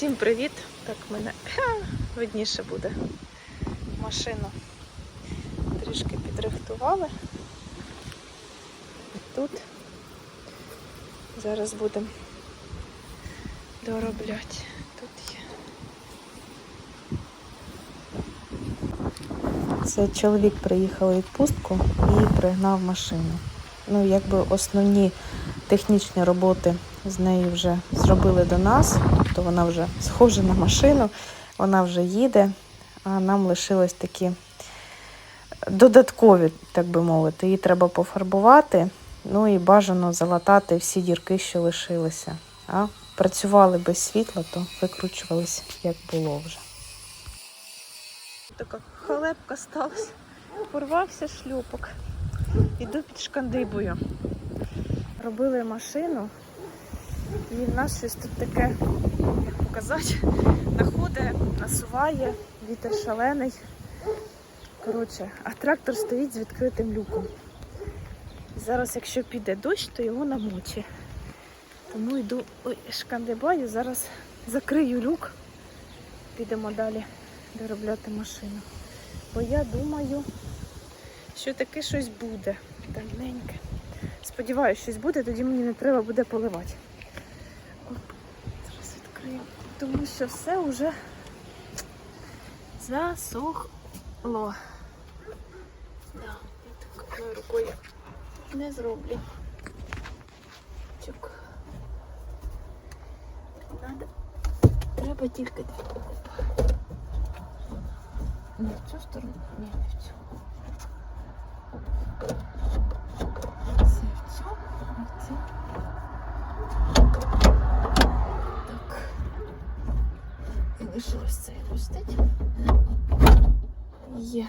Всім привіт! Так мене ха, видніше буде. Машину трішки підрихтували. Тут зараз будемо доробляти. Тут є. Це чоловік приїхав у відпустку і пригнав машину. Ну, якби основні технічні роботи з нею вже зробили до нас, тобто вона вже схожа на машину, вона вже їде, а нам лишилось такі додаткові, так би мовити. Її треба пофарбувати, ну і бажано залатати всі дірки, що лишилися. А працювали без світла, то викручувалися, як було вже. Така халепка сталася. Порвався шлюпок. Іду під шкандибою. Робили машину, і в нас щось тут таке, як показати, находить, насуває, вітер шалений. Коротше, а трактор стоїть з відкритим люком. Зараз, якщо піде дощ, то його намочить. Тому йду ой, шкандибаю, зараз закрию люк, підемо далі доробляти машину. Бо я думаю, що таке щось буде. Давненьке. Сподіваюся, щось буде, тоді мені не треба буде поливати. Зараз відкрию. Тому що все вже засохло. Да, я так одною рукою не зроблю. Чук. Надо. Треба тільки. Ні, в цю сторону? Ні, не в цю. Це в цю, а це. Так. І лишилось це пустить. Є.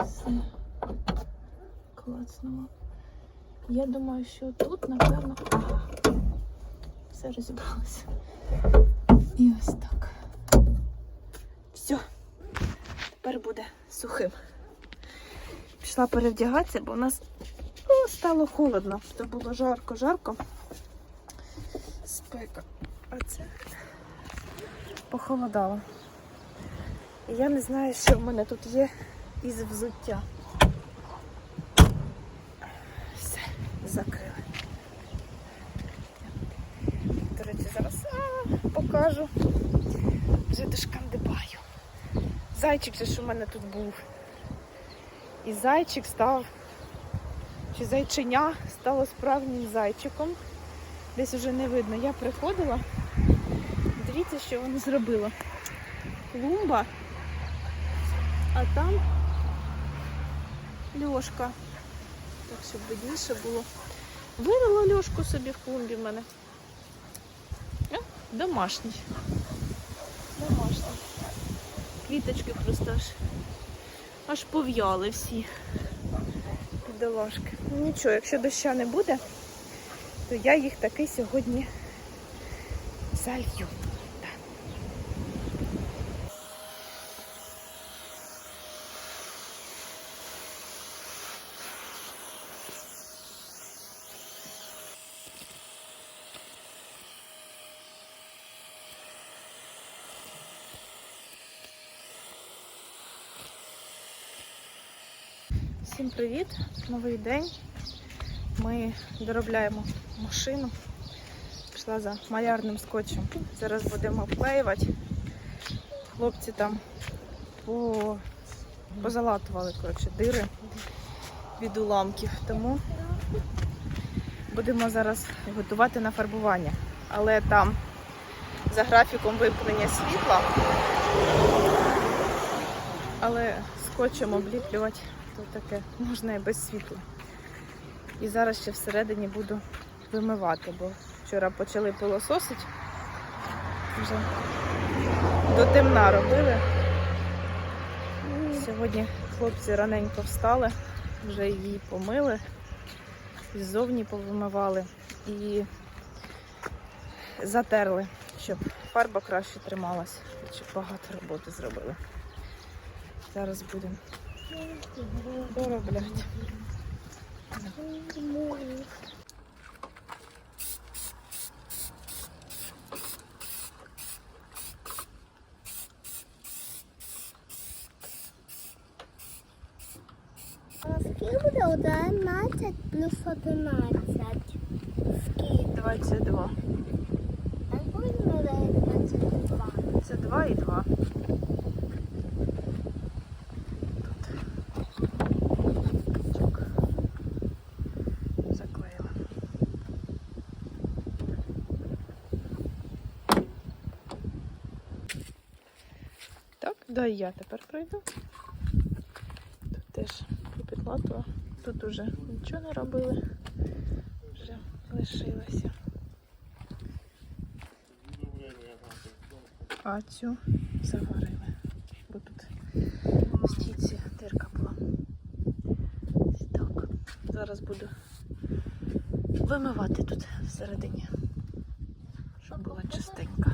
Все. Класно. Я думаю, що тут, напевно, все розібралося. І ось так. Все. Тепер буде сухим. Пішла перевдягатися, бо у нас ну, стало холодно. То було жарко-жарко. Спека. А це похолодало. І я не знаю, що в мене тут є із взуття. Все, закрили. До речі, зараз а, покажу. Вже дошкандибаю. Зайчик же ж у мене тут був. І зайчик став, чи зайчиня стало справжнім зайчиком. Десь вже не видно. Я приходила. Дивіться, що воно зробило. Клумба, а там льошка. Так, щоб видніше було. Вивела льошку собі в клумбі в мене. Домашній. Домашній. Квіточки просто аж аж пов'яли всі бідолашки. Нічого, якщо доща не буде, то я їх таки сьогодні залью. Всім привіт! Новий день. Ми доробляємо машину. Пішла за малярним скотчем. Зараз будемо обклеювати. Хлопці там по... позалатували коротше, дири від уламків. Тому будемо зараз готувати на фарбування. Але там за графіком вимкнення світла. Але скотчем обліплювати то таке можна і без світла. І зараз ще всередині буду вимивати, бо вчора почали пилососити. Вже до темна робили. Сьогодні хлопці раненько встали, вже її помили, ззовні повимивали і затерли, щоб фарба краще трималась, щоб багато роботи зробили. Зараз будемо Дороблять. Скільки буде 11 плюс 11? Скільки? 22. А буде 11 2? Це 2 і 2. Дай я тепер пройду. Тут теж попідлатувала. Тут уже нічого не робили. Вже лишилося. А цю заварили. Бо тут стійці дирка була. Так. Зараз буду вимивати тут всередині, щоб була чистенька.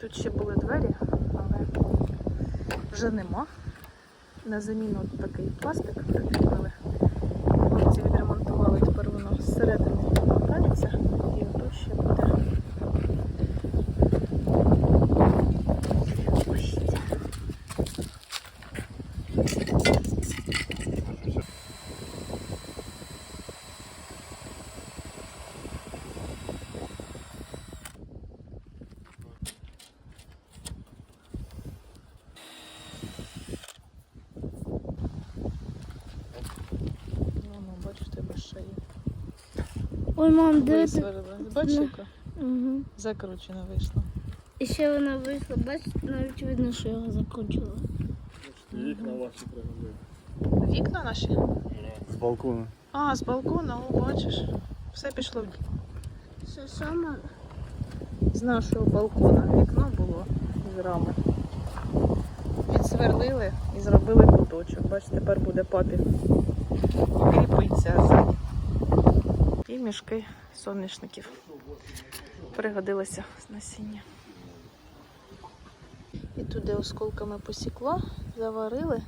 Тут ще були двері, але вже нема. На заміну такий пластик прикріпили. Хлопці відремонтували, тепер воно зсередини мотається і отут ще буде. Ось. Ну, ну, бачиш, в тебе ще є. Ой, мам, дивись. Яка Угу. закручена вийшла. І ще вона вийшла, бачите, навіть видно, що його закручила. Вікна ваші пригодили. Вікна наші? З балкону. А, з балкона, о, бачиш. Все пішло в Що саме? з нашого балкона. Вікно було з рами. Відсверлили і зробили куточок. Бач, тепер буде папі кріпиться мішки соняшників. Пригодилося насіння. І туди осколками посікла, заварили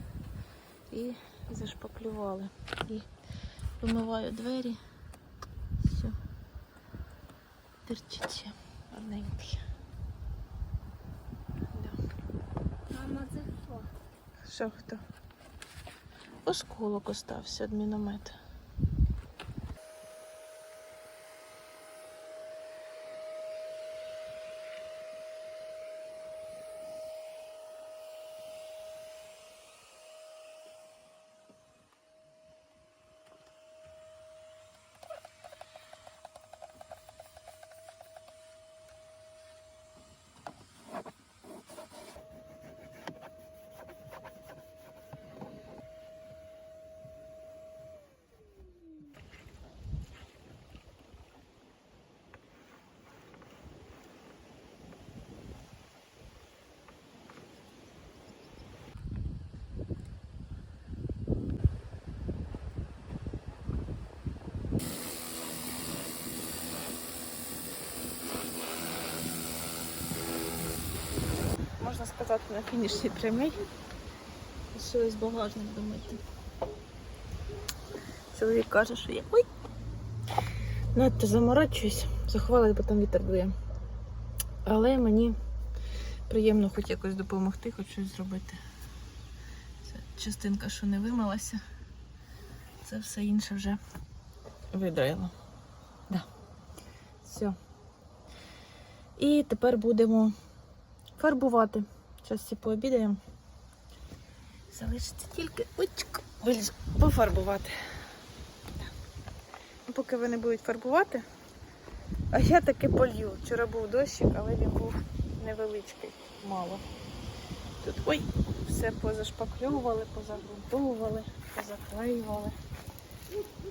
і зашпаклювали. І вимиваю двері. Все. Терчить ще гарненький. Мама, це що? Що хто? Осколок остався від міномета. Можна на фінішній прямій. Лишилось багажник домити. Чоловік каже, що я ой. Надто заморачуюсь, заховалась, бо там вітер дує. Але мені приємно хоч якось допомогти, хоч щось зробити. Це частинка, що не вимилася, це все інше вже видраїло. Да. Все. І тепер будемо фарбувати. Зараз всі пообідаємо. Залишиться тільки очко пофарбувати. Ну, Поки вони будуть фарбувати, а я таки полью. Вчора був дощик, але він був невеличкий, мало. Тут ой, все позашпакльовували, позагрунтовували, позаклеювали.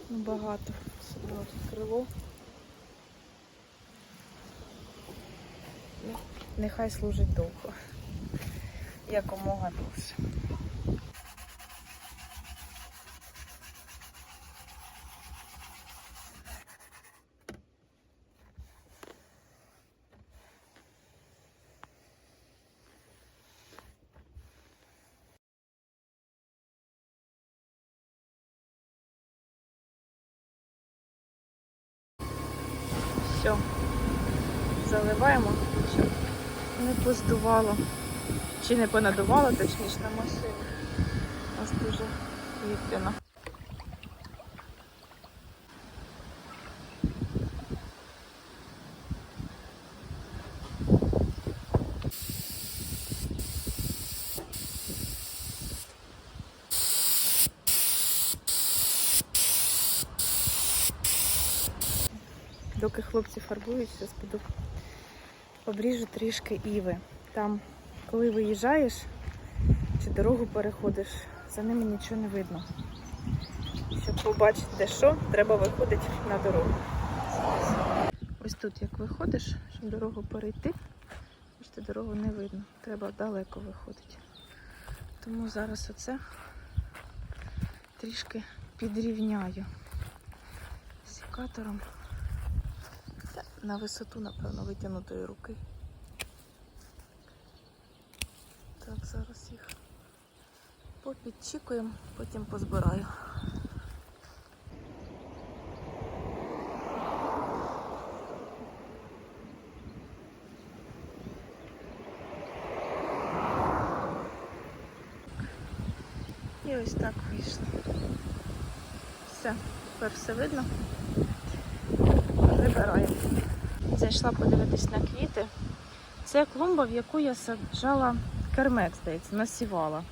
Ну, багато. Особливо тут крило. Ну, Нехай служить довго. Якомога довше. Все. Заливаємо, щоб не поздувало. Чи не понадувало, точніше, на машину. У нас дуже вітряно. Доки хлопці фарбують, зараз піду обріжу трішки іви. Там, коли виїжджаєш чи дорогу переходиш, за ними нічого не видно. Щоб побачити, де що, треба виходити на дорогу. Ось тут, як виходиш, щоб дорогу перейти, бачите, дорогу не видно. Треба далеко виходити. Тому зараз оце трішки підрівняю секатором. На висоту, напевно, витягнутої руки. Так, зараз їх попідчікуємо, потім позбираю. І ось так вийшло. Все, тепер все видно. Вибираємо. Зайшла подивитись на квіти. Це клумба, в яку я саджала кермек, здається, насівала.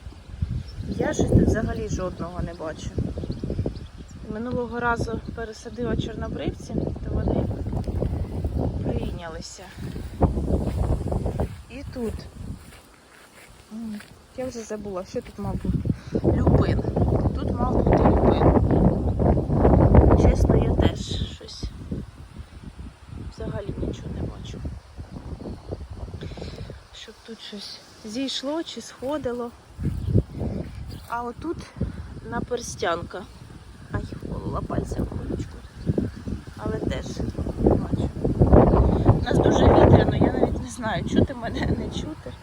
Я щось тут взагалі жодного не бачу. Минулого разу пересадила чорнобривці, то вони прийнялися. І тут. Я вже забула, що тут мав бути. Люпин. Тут мав бути люпин. Чесно, я теж щось взагалі нічого не бачу. Щоб тут щось зійшло чи сходило. А отут наперстянка. Ай, вколола пальця в колючку. Але теж бачу. У нас дуже вітряно, я навіть не знаю, чути мене, не чути.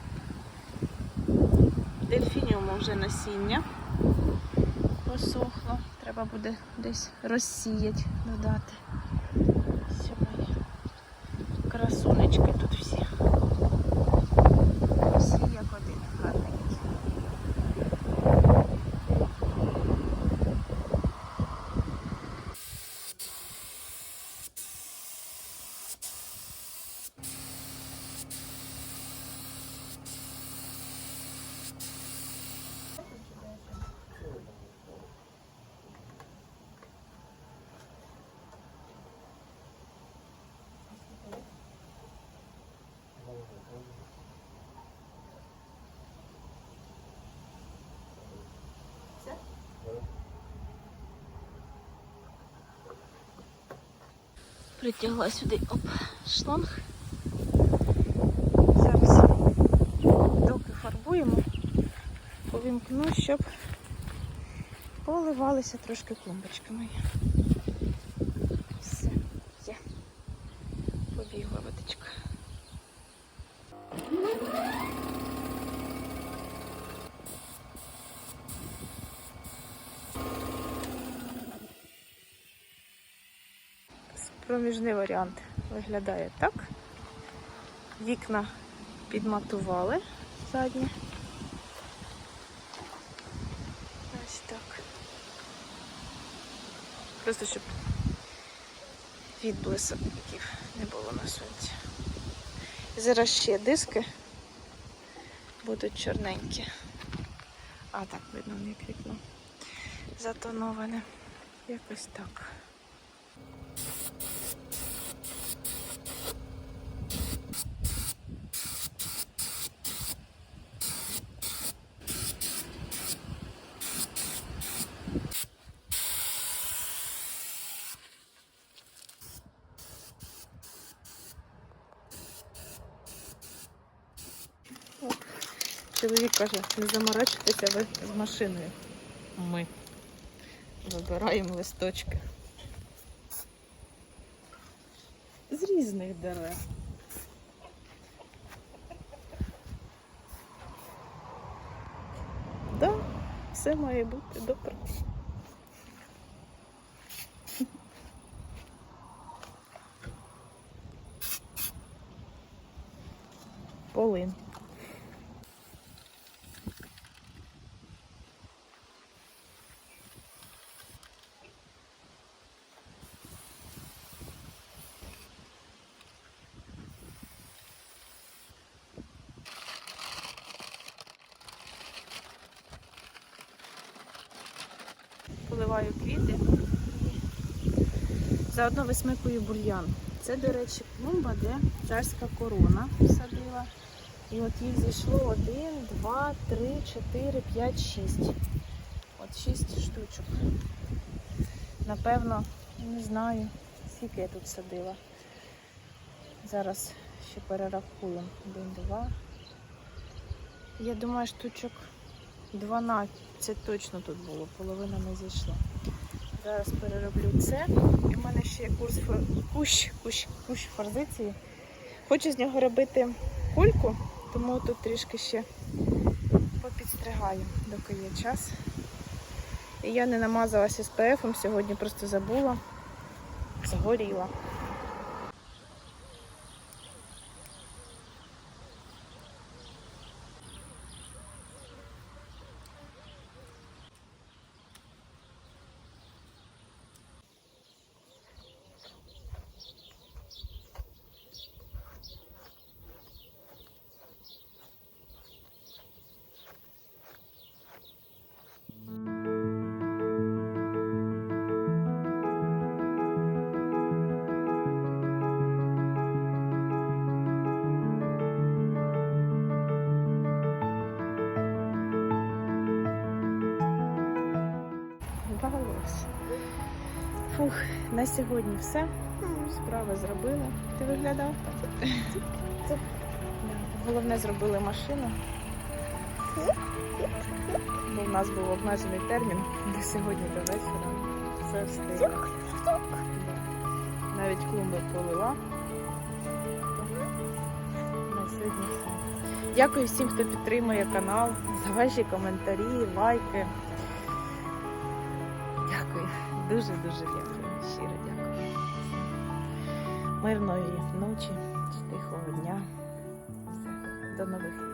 Дельфініуму вже насіння посохло. Треба буде десь розсіяти, додати. Красунечки тут. Всі як один гарненькі. Притягла сюди оп, шланг. Зараз доки фарбуємо, повімкну, щоб поливалися трошки клумбочки. Проміжний варіант виглядає так. Вікна підматували задні. Ось так. Просто щоб відблисків не було на сонці. Зараз ще диски будуть чорненькі. А так видно, як вікно затоноване. Якось так. Чоловік каже, не заморачуйтеся ви з машиною. Ми вибираємо листочки. З різних дерев. Да, все має бути добре. Поливаю квіти. Заодно висмикую бульян. Це, до речі, клумба, де царська корона садила. І от їх зійшло один, два, три, чотири, п'ять, шість. От шість штучок. Напевно, не знаю, скільки я тут садила. Зараз ще перерахуємо. Один, два. Я думаю, штучок 12 точно тут було, половина не зійшла. Зараз перероблю це. І в мене ще є курс фор- кущ, кущ, кущ форзиції. Хочу з нього робити кульку, тому тут трішки ще попідстригаю, доки є час. І я не намазалася SPF, сьогодні просто забула, згоріла. На сьогодні все. Справи зробили. Ти виглядав так? Головне зробили машину. Бо в нас був обмежений термін до сьогодні до вечора. Все встиг. Да. Навіть клумби полила. На сьогодні все. Дякую всім, хто підтримує канал, за ваші коментарі, лайки. Дякую. Дуже-дуже дякую. Мирної ночі, тихого дня. Все. До нових.